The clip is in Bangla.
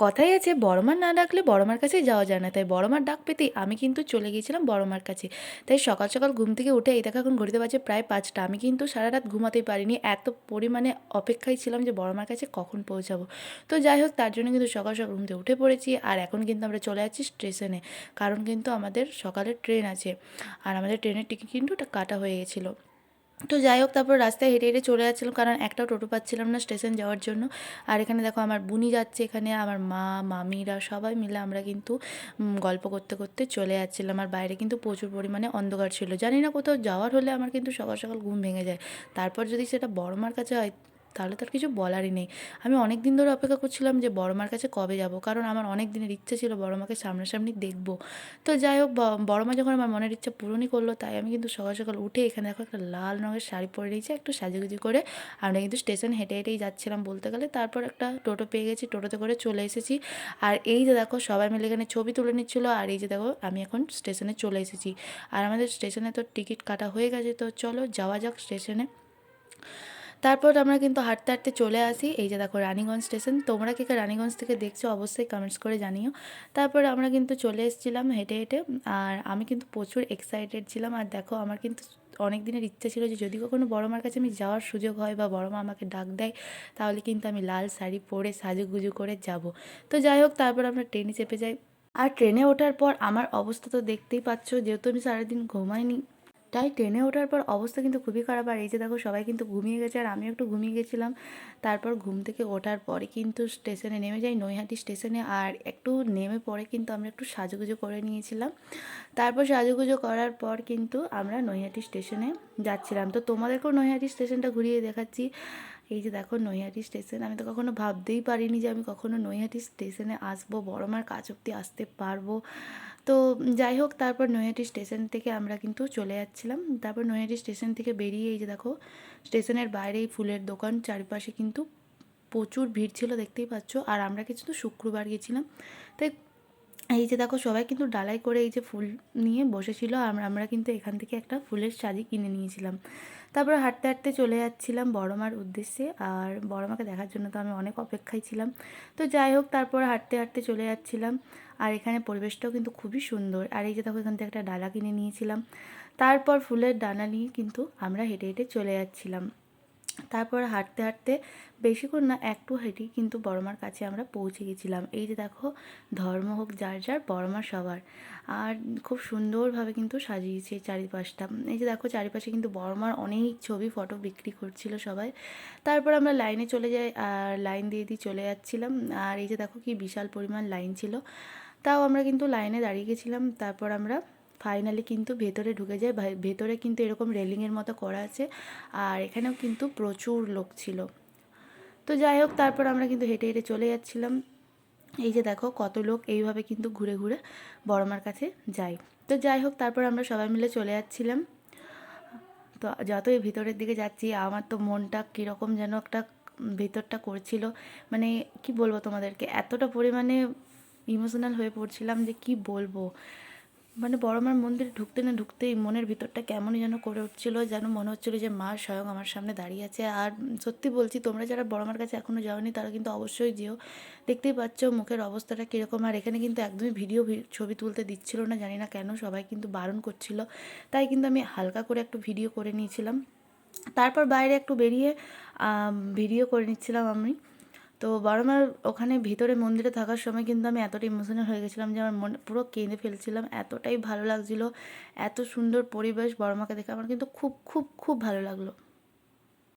কথাই আছে, বড়মার না ডাকলে বড়মার কাছে যাওয়া যায় না। তাই বড়মার ডাক পেতেই আমি কিন্তু চলে গিয়েছিলাম বড়মার কাছে। তাই সকাল সকাল ঘুম থেকে উঠে এই দেখো এখন ঘড়িতে বাজে প্রায় পাঁচটা। আমি কিন্তু সারা রাত ঘুমাতেই পারিনি। এত পরিমাণে অপেক্ষায় ছিলাম যে বড়মার কাছে কখন পৌঁছাবো। তো যাই হোক, তার জন্য কিন্তু সকাল সকাল ঘুম থেকে উঠে পড়েছি। আর এখন কিন্তু আমরা চলে যাচ্ছি স্টেশনে। কারণ কিন্তু আমাদের সকালের ট্রেন আছে। আর আমাদের ট্রেনের টিকিট কিন্তু কাটা হয়ে গেছিল। তো যাই হোক, তারপর রাস্তায় হেঁটে হেঁটে চলে যাচ্ছিলাম, কারণ একটাও টোটো পাচ্ছিলাম না স্টেশন যাওয়ার জন্য। আর এখানে দেখো আমার বুনি যাচ্ছে এখানে, আমার মা, মামিরা সবাই মিলে আমরা কিন্তু গল্প করতে করতে চলে যাচ্ছিলাম। আর বাইরে কিন্তু প্রচুর পরিমাণে অন্ধকার ছিল। জানি না কোথাও যাওয়ার হলে আমার কিন্তু সকাল সকাল ঘুম ভেঙে যায়। তারপর যদি সেটা বড়মার কাছে হয় তাহলে তার কিছু বলারই নেই। আমি অনেক দিন ধরে অপেক্ষা করছিলাম যে বড় মার কাছে কবে যাব, কারণ আমার অনেক দিনের ইচ্ছে ছিল বড় মাকে সামনাসামনি দেখব। তো যাই হোক বড় মা যখন আমার মনের ইচ্ছা পূরণই করল, তাই আমি কিন্তু সকাল সকাল উঠে এখানে দেখো একটা লাল রঙের শাড়ি পরে নিয়েছি, একটু সাজুগুজু করে। আমরা কিন্তু স্টেশন হেঁটে হেঁটেই যাচ্ছিলাম বলতে গেলে। তারপর একটা টোটো পেয়ে গেছি, টোটোতে করে চলে এসেছি। আর এই যে দেখো, সবাই মিলে এখানে ছবি তুলে নিচ্ছিল, আর এই যে দেখো, আমি এখন স্টেশনে চলে এসেছি। আর আমাদের স্টেশনে তো টিকিট কাটা হয়ে গেছে, তো চলো যাওয়া যাক স্টেশনে। তারপর আমরা কিন্তু হাঁটতে হাঁটতে চলে আসি। এই যে দেখো রানীগঞ্জ স্টেশন। তোমরা কে কে রানীগঞ্জ থেকে দেখছ অবশ্যই কমেন্টস করে জানিও। তারপর আমরা কিন্তু চলে এসেছিলাম হেঁটে হেঁটে। আর আমি কিন্তু প্রচুর এক্সাইটেড ছিলাম। আর দেখো আমার কিন্তু অনেক দিনের ইচ্ছা ছিল যে যদি কখনো বড় মার কাছে আমি যাওয়ার সুযোগ হয় বা বড় মা আমাকে ডাক দেয়, তাহলে কিন্তু আমি লাল শাড়ি পরে সাজুগুজু করে যাব। তো যাই হোক, তারপর আমরা ট্রেনে চেপে যাই। আর ট্রেনে ওঠার পর আমার অবস্থা তো দেখতেই পাচ্ছ। যেহেতু আমি সারাদিন ঘুমাইনি তাই ট্রেনে ওঠার পর অবস্থা কিন্তু খুবই খারাপ। আর এই যে দেখো, সবাই কিন্তু ঘুমিয়ে গেছে আর আমিও একটু ঘুমিয়ে গেছিলাম। তারপর ঘুম থেকে ওঠার পরে কিন্তু স্টেশনে নেমে যাই, নৈহাটি স্টেশনে। আর একটু নেমে পরে কিন্তু আমরা একটু সাজুগুজো করে নিয়েছিলাম। তারপর সাজুগুজো করার পর কিন্তু আমরা নৈহাটি স্টেশনে যাচ্ছিলাম। তো তোমাদেরকেও নৈহাটি স্টেশনটা ঘুরিয়ে দেখাচ্ছি। এই যে দেখো, নৈহাটি স্টেশন। আমি তো কখনো ভাবতেই পারিনি যে আমি কখনো নৈহাটি স্টেশনে আসব। বড় মার কাছ অব্দি আসতে পারব। তো যাই হোক, তারপর নৈহাটি স্টেশন থেকে আমরা কিন্তু চলে যাচ্ছিলাম। তারপর নৈহাটি স্টেশন থেকে বেরিয়ে এই যে দেখো, স্টেশনের বাইরেই ফুলের দোকান, চারিপাশে কিন্তু প্রচুর ভিড় ছিল, দেখতেই পাচ্ছ। আর আমরা কিন্তু শুক্রবার গেছিলাম তাই এই যে দেখো সবাই কিন্তু ডালাই করে এই যে ফুল নিয়ে বসেছিল, আর আমরা কিন্তু এখান থেকে একটা ফুলের শাড়ি কিনে নিয়েছিলাম। তারপর হাঁটতে হাঁটতে চলে যাচ্ছিলাম বড়মার উদ্দেশ্যে, আর বড়মাকে দেখার জন্য তো আমি অনেক অপেক্ষায় ছিলাম। তো যাই হোক, তারপর হাঁটতে হাঁটতে চলে যাচ্ছিলাম, আর এখানে পরিবেশটাও কিন্তু খুবই সুন্দর। আর এই যে দেখো, এখান থেকে একটা ডালা কিনে নিয়েছিলাম। তারপর ফুলের ডানা নিয়ে কিন্তু আমরা হেঁটে হেঁটে চলে যাচ্ছিলাম। তারপর হাঁটতে হাঁটতে বেশিক্ষণ না, একটু হেঁটেই কিন্তু বড়মার কাছে আমরা পৌঁছে গেছিলাম। এই যে দেখো, ধর্ম হোক, যার যার, বড়মা সবার। আর খুব সুন্দরভাবে কিন্তু সাজিয়েছে চারিপাশটা। এই যে দেখো, চারিপাশে কিন্তু বড়মার অনেক ছবি, ফটো বিক্রি করছিল সবাই। তারপর আমরা লাইনে চলে যাই, আর লাইন দিয়ে দিয়ে চলে যাচ্ছিলাম। আর এই যে দেখো, কি বিশাল পরিমাণ লাইন ছিল। তাও আমরা কিন্তু লাইনে দাঁড়িয়ে গেছিলাম। তারপর আমরা ফাইনালি কিন্তু ভেতরে ঢুকে যায় ভেতরে কিন্তু এরকম রেলিংয়ের মতো করা আছে, আর এখানেও কিন্তু প্রচুর লোক ছিল। তো যাই হোক, তারপর আমরা কিন্তু হেঁটে হেঁটে চলে যাচ্ছিলাম। এই যে দেখো, কত লোক এইভাবে কিন্তু ঘুরে ঘুরে বড়মার কাছে যায়। তো যাই হোক, তারপর আমরা সবাই মিলে চলে যাচ্ছিলাম। তো যতই ভিতরের দিকে যাচ্ছি, আমার তো মনটা কীরকম যেন একটা ভেতরটা করছিল। মানে কি বলব তোমাদেরকে, এতটা পরিমাণে ইমোশনাল হয়ে পড়ছিলাম যে কি বলব? মানে বড় মার মন্দিরে ঢুকতে না ঢুকতেই মনের ভিতরটা কেমনই যেন করে উঠছিল, যেন মনে হচ্ছিল যে মা স্বয়ং আমার সামনে দাঁড়িয়ে আছে। আর সত্যি বলছি, তোমরা যারা বড় মার কাছে এখনও যাওনি, তারা কিন্তু অবশ্যই যেও। দেখতেই পাচ্ছ মুখের অবস্থাটা কীরকম, আর এখানে কিন্তু একদমই ভিডিও ছবি তুলতে দিচ্ছিল না, জানি না কেন, সবাই কিন্তু বারণ করছিল। তাই কিন্তু আমি হালকা করে একটু ভিডিও করে নিয়েছিলাম। তারপর বাইরে একটু বেরিয়ে ভিডিও করে নিচ্ছিলাম আমি। তো বারবার ওখানে ভিতরে মন্দিরে থাকার সময় কিন্তু আমি এতটা ইমোশনাল হয়ে গেছিলাম যে আমার মন পুরো কেঁদে ফেলছিলাম। এতটাই ভালো লাগছিল, এত সুন্দর পরিবেশ বড়মাকে দেখে আমার কিন্তু খুব খুব খুব ভালো লাগল।